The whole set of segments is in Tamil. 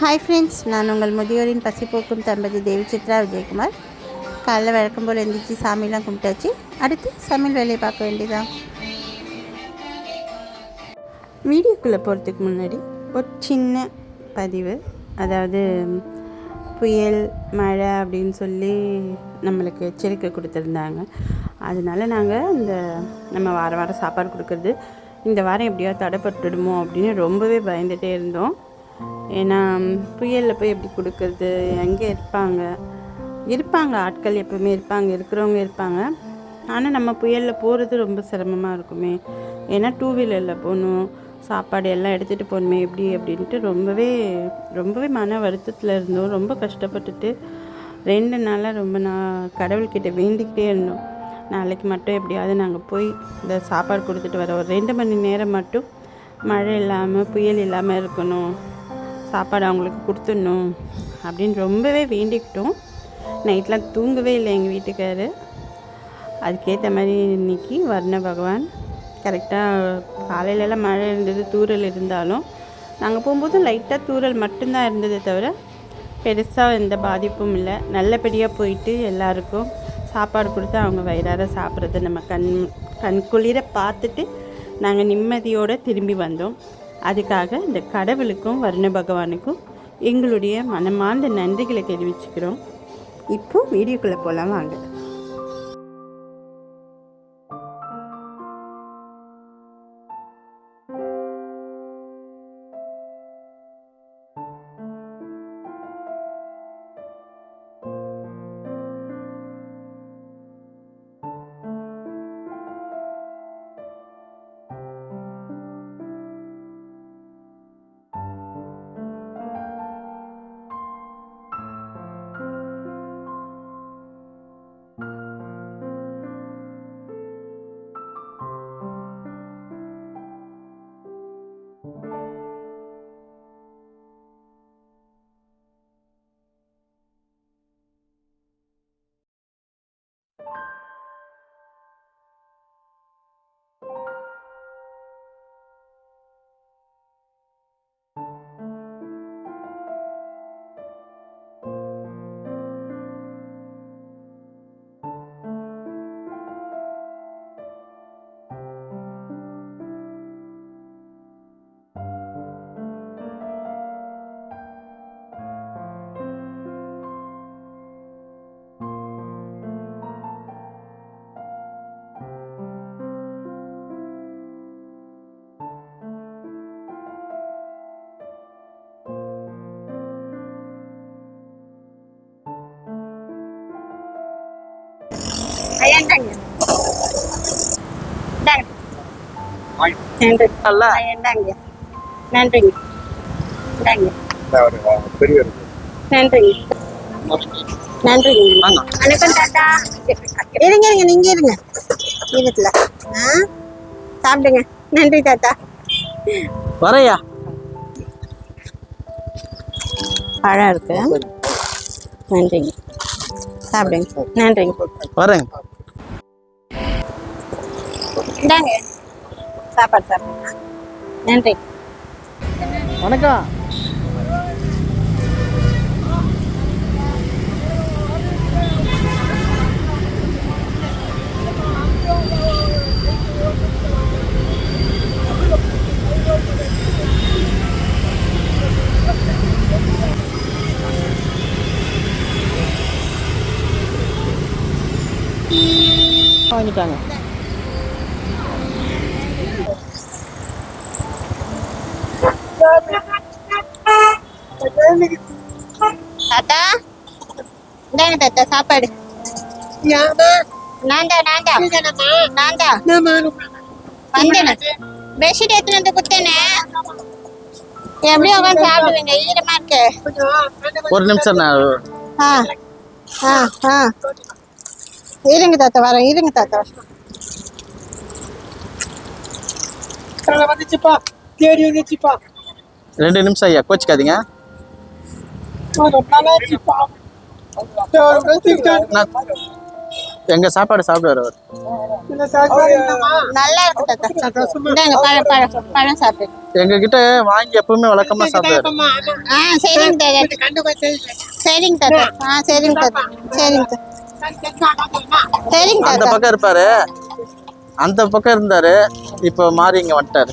ஹாய் ஃப்ரெண்ட்ஸ் நான் உங்கள் முதியோரின் பசி போக்கும் தம்பதி தேவி சித்ரா விஜயகுமார். காலைல வழக்கம் போல் எழுந்திரிச்சு சாமிலாம் கும்பிட்டாச்சு. அடுத்து சமையல் வேலையை பார்க்க வேண்டியதான் வீடியோக்குள்ளே போகிறதுக்கு முன்னாடி ஒரு சின்ன பதிவு. அதாவது புயல் மழை அப்படின்னு சொல்லி நம்மளுக்கு எச்சரிக்கை கொடுத்துருந்தாங்க. அதனால நாங்கள் இந்த நம்ம வாரம் வாரம் சாப்பாடு கொடுக்குறது இந்த வாரம் எப்படியாவது தடைப்பட்டுடுமோ அப்படின்னு ரொம்பவே பயந்துகிட்டே இருந்தோம். ஏன்னா புயலில் போய் எப்படி கொடுக்கறது? எங்கே இருப்பாங்க? இருப்பாங்க. ஆட்கள் எப்பவுமே இருப்பாங்க. இருக்கிறவங்க இருப்பாங்க. ஆனால் நம்ம புயலில் போகிறது ரொம்ப சிரமமாக இருக்குமே. ஏன்னா டூ வீலரில் போகணும். சாப்பாடு எல்லாம் எடுத்துகிட்டு போகணுமே. எப்படி? அப்படின்ட்டு ரொம்பவே ரொம்பவே மன வருத்தத்தில் இருந்தோம். ரொம்ப கஷ்டப்பட்டுட்டு ரெண்டு நாளாக ரொம்ப நான் கடவுள்கிட்ட வேண்டிக்கிட்டே இருந்தோம். நாளைக்கு மட்டும் எப்படியாவது நாங்கள் போய் இந்த சாப்பாடு கொடுத்துட்டு வர ஒரு ரெண்டு மணி நேரம் மட்டும் மழை இல்லாமல் புயல் இல்லாமல் இருக்கணும். சாப்பாடு அவங்களுக்கு கொடுத்துடணும் அப்படின்னு ரொம்பவே வேண்டிக்கிட்டோம். நைட்லாம் தூங்கவே இல்லை எங்கள் வீட்டுக்காரு. அதுக்கேற்ற மாதிரி இன்னைக்கு வர்ண பகவான். கரெக்டாக காலையிலலாம் மழை இருந்தது தூறல் இருந்தாலும் நாங்கள் போகும்போது லைட்டாக தூறல் மட்டும்தான் இருந்ததே தவிர பெருசாக எந்த பாதிப்பும் இல்லை. நல்லபடியாக போயிட்டு எல்லாருக்கும் சாப்பாடு கொடுத்து அவங்க வயிறார சாப்பிட்றத நம்ம கண் கண் குளிர பார்த்துட்டு நாங்கள் நிம்மதியோடு திரும்பி வந்தோம். அதுக்காக இந்த கடவுளுக்கும் வர்ண பகவானுக்கும் எங்களுடைய மனமார்ந்த நன்றிகளை தெரிவிச்சுக்கிறோம். இப்போ வீடியோக்குள்ளே போகலாம் வாங்க. நன்றிங்க. இந்தாங்க. பெரியவர் நன்றிங்க. நன்றிங்க. வணக்கம் தாத்தா. இருங்க இருங்க நீங்க இருங்க. வீட்டுல ஆ? சாப்பிடுங்க. நன்றி தாத்தா. வரையா? பழம் இருக்கு. நன்றிங்க. சாப்பிடுங்க. நன்றிங்க. வரேங்க இந்தாங்க. சாப்பாடு சாப்பிடுங்க நன்றி. வணக்கம். வாங்கிட்டாங்க. தாத்தா இந்தாங்க தாத்தா சாப்பாடு. நான்தா நான்தா. நான்தா. வந்தேன். பெட்ஷீட் எடுத்துட்டு வந்து குத்தேனே எப்படி உட்காந்து சாப்பிடுவீங்க ஈரமா இருக்கு. ஒரு நிமிஷம் நான் ஆ ஆ ஆ. இருங்க தாத்தா வரேன் இருங்க தாத்தா. வந்துச்சுப்பா. தேடி வந்துச்சுப்பா. ரெண்டு நிமிஷம் ஐயா கோச்சிக்காதீங்க. எங்க சாப்பாடு சாப்பிடுவார் அவர். நல்லா இருக்கு எங்க கிட்ட வாங்கி எப்பவுமே வழக்கமா சாப்பிடுவாரு. ஆ சரிங்க தாத்தா. சரிங்க தாத்தா. ஆ சரிங்க தாத்தா. சரிங்க சரிங்க அந்த பக்கம் இருப்பாரு. அந்த பக்கம் இருந்தாரு. இப்போ மாறி இங்க வந்துட்டாரு.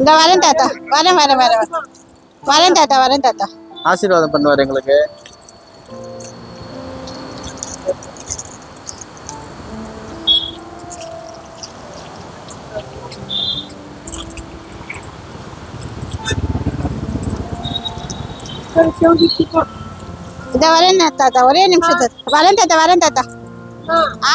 இந்த வரேன் தாத்தா. வரேன் வரேன் வரேன். வரேன். தாத்தா வரேன் தாத்தா. ஆசீர்வாதம் பண்ணுவார் எங்களுக்கு. இந்த வரேன் தாத்தா ஒரே நிமிஷம் தாத்தா. வரேன் தாத்தா வரேன் தாத்தா. ஆ. ஆ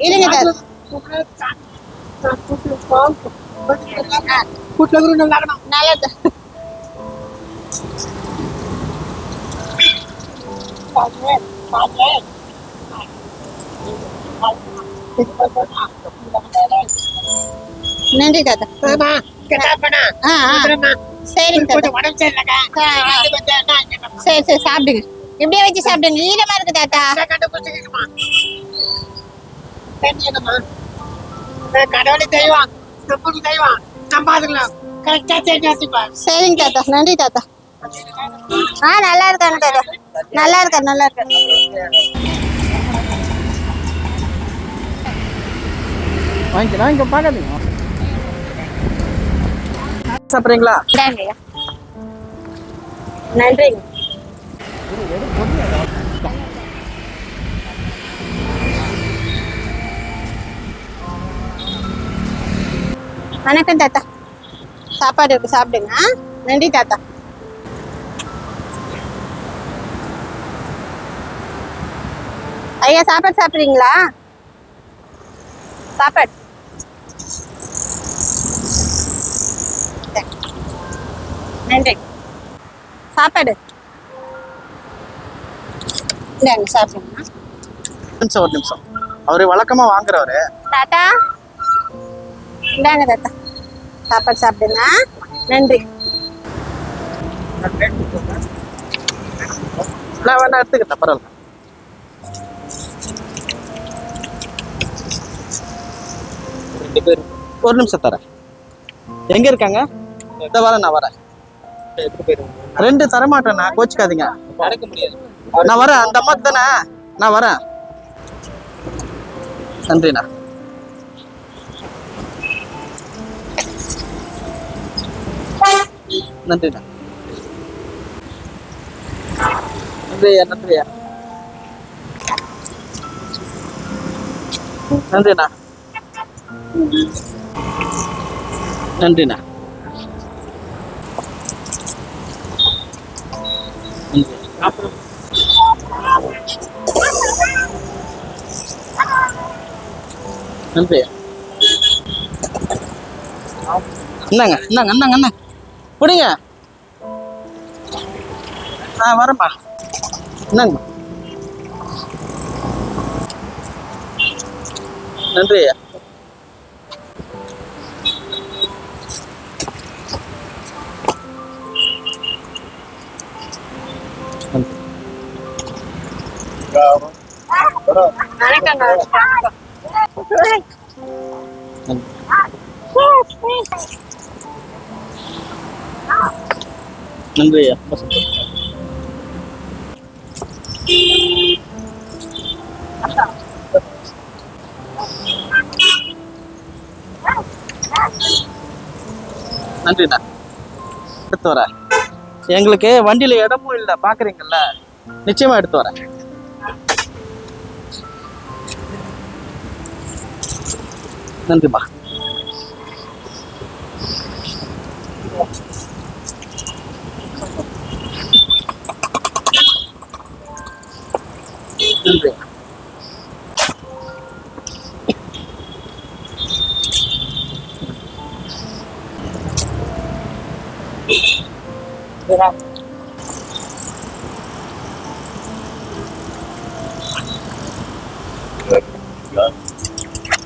இருங்க தாத்தா. நல்லா தா- நன்றி தாத்தா. ஆ ஆ. சரிங்க தாத்தா. ஆ. சரி சரி சாப்பிடுங்க. இப்படியே வச்சு சாப்பிடுங்க? ஈரமா இருக்கு தாத்தா. கடவுளை தெய்வம். நம்மளுக்கு தெய்வம். கரெக்டா சரிங்க தாத்தா. நன்றி தாத்தா. ஆ நல்லா இருக்காங்க தாத்தா. நல்லா இருக்கா நல்லா இருக்கா? வாங்கிக்கலாம் இங்க பார்க்காதீங்க. சாப்பிட்றீங்களா? நன்றிங்க. வணக்கம் தாத்தா. சாப்பாடு இருக்கு சாப்பிடுங்க? நன்றி தாத்தா. ஐயா சாப்பாடு சாப்பிட்றீங்களா? சாப்பாடு. நன்றி. சாப்பாடு. இந்தாங்க சாப்பிடுங்க நிமிஷம் ஒரு நிமிஷம். அவரு வழக்கமா வாங்குறவரு. தாத்தா. இந்தாங்க தாத்தா. சாப்பாடு சாப்பிடுங்க. நன்றி. நான் வேணா எடுத்துக்கிட்டேன் பரவாயில்ல. ஒரு நிமிஷம் தரேன். எங்க இருக்காங்க? இந்த வரேன் நான் வரேன். ரெண்டு தரமாட்டேன் நான் கோச்சிக்காதீங்க. நான் வரேன் அந்த அம்மா தானே? நான் வரேன். நன்றிண்ணா. நன்றிண்ணா நன்றியா நன்றியா நன்றிண்ணா நன்றிண்ணா நன்றி. நன்றி என்னங்க என்னங்க என்னங்க என்ன பிடிங்க. ஆ வரேம்மா என்னங்க நன்றி. ஐயா நன்றி ரொம்ப சந்தோஷம். நன்றிண்ணா. எடுத்து வரேன் எங்களுக்கு வண்டியில இடமும் இல்லை பாக்குறீங்கல்ல? நிச்சயமா எடுத்து வரேன் நன்றிம்மா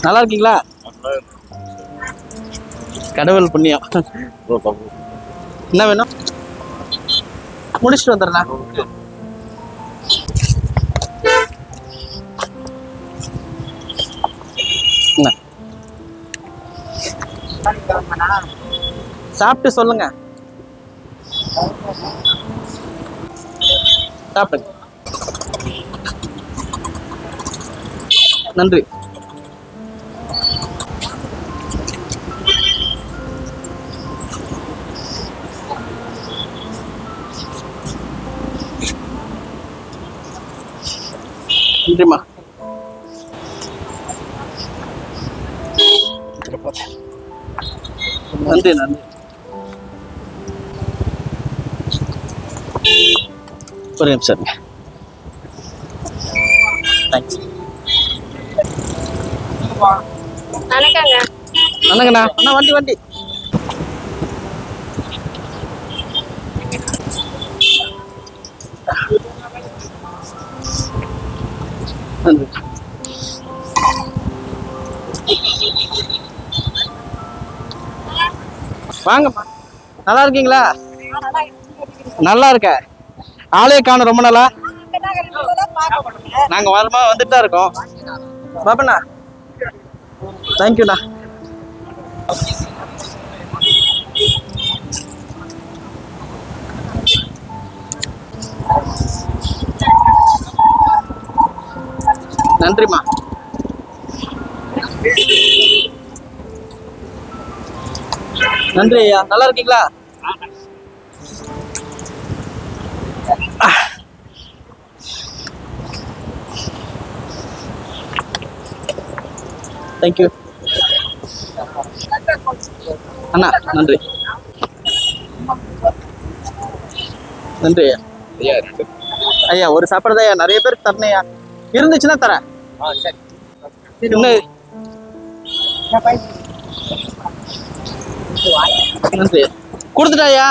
நல்லா இருக்கீங்களா? கடவுள் புண்ணியம். என்ன வேணும்? முடிச்சுட்டு வந்துடுறேன் சாப்பிட்டு சொல்லுங்க. சாப்பிடுங்க நன்றி. நன்றிம்மா. நன்றி நன்றி ஒரு நிமிஷம். தேங்க்ஸ் வணக்கங்க. வணக்கண்ணா அண்ணா வண்டி வண்டி. வாங்கம்மா. நல்லா இருக்கீங்களா? நல்லா இருக்க ஆளே காணும் ரொம்ப நாளா. நாங்க வரமா வந்துட்டு தான் இருக்கோம். பாப்பண்ணா தேங்க்யூண்ணா நன்றிம்மா. நன்றி ஐயா. நல்லா இருக்கீங்களா? தேங்க்யூ அண்ணா நன்றி. நன்றி ஐயா. ஐயா ஒரு சாப்பாடு தான் நிறைய பேருக்கு தரணையா இருந்துச்சுன்னா தரேன். இன்னும் நன்றி கொடுத்துட்டாயா?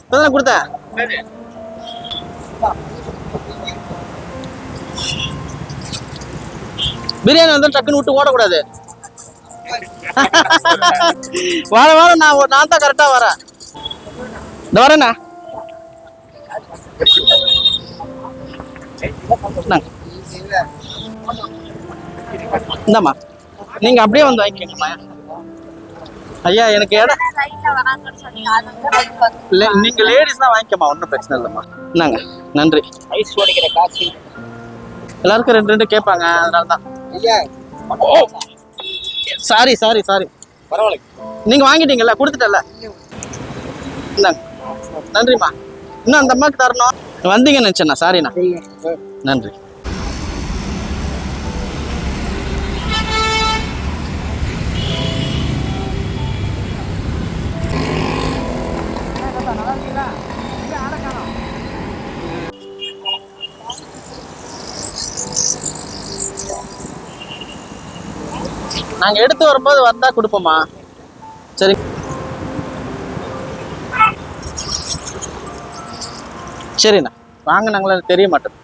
இப்பதான் கொடுத்தேன் பிரியாணி வந்து டக்குன்னு விட்டு ஓடக்கூடாது. வார வாரம் நான் ஒரு- நான் தான் கரெக்டா வரேன். இந்த வரேண்ணா இந்தாம்மா. நீங்க அப்படியே வந்து வாங்கிக்கோங்கம்மா. ஐயா எனக்கு இடம் இல்ல, நீங்க லேடிஸ் தான் வாங்கிக்கம்மா ஒன்றும் பிரச்சனை இல்லைம்மா. இந்தாங்க நன்றி. ஐஸ் ஓடிக்கிற காசு எல்லாருக்கும் ரெண்டு ரெண்டு கேட்பாங்க அதனால தான் ஐயா சாரி சாரி சாரி பரவாயில்ல. நீங்க வாங்கிட்டீங்கல்ல கொடுத்துட்டல இந்தாங்க நன்றிம்மா. இன்னும் அந்த அம்மாக்கு தரணும். வந்தீங்கன்னு நினச்சேண்ணா சாரிண்ணா நன்றி. நாங்கள் எடுத்து வரும்போது வந்தா கொடுப்போம்மா. சரி. சரிண்ணா. வாங்க நாங்களே தெரிய மாட்டோம்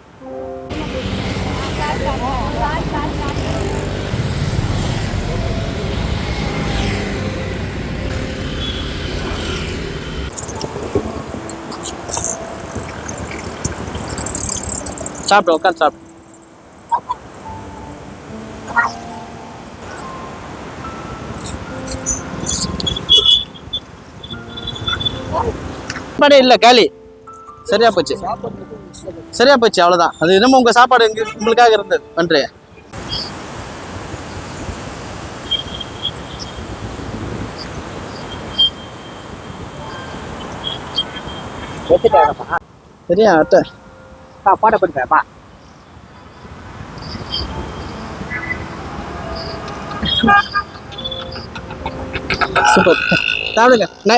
சாப்பிடு உட்காந்து சாப்பிடு. சாப்பாடே இல்லை காலி. சரியா போச்சு. சரியா போச்சு அவ்வளவுதான். அது இன்னமும் உங்க சாப்பாடு எங்க உங்களுக்காக இருந்தது. நன்றி. சரியா அத்தை? பாட பண்ணிட்டேப்பா சூப்பர். சாப்பிடுங்க. நை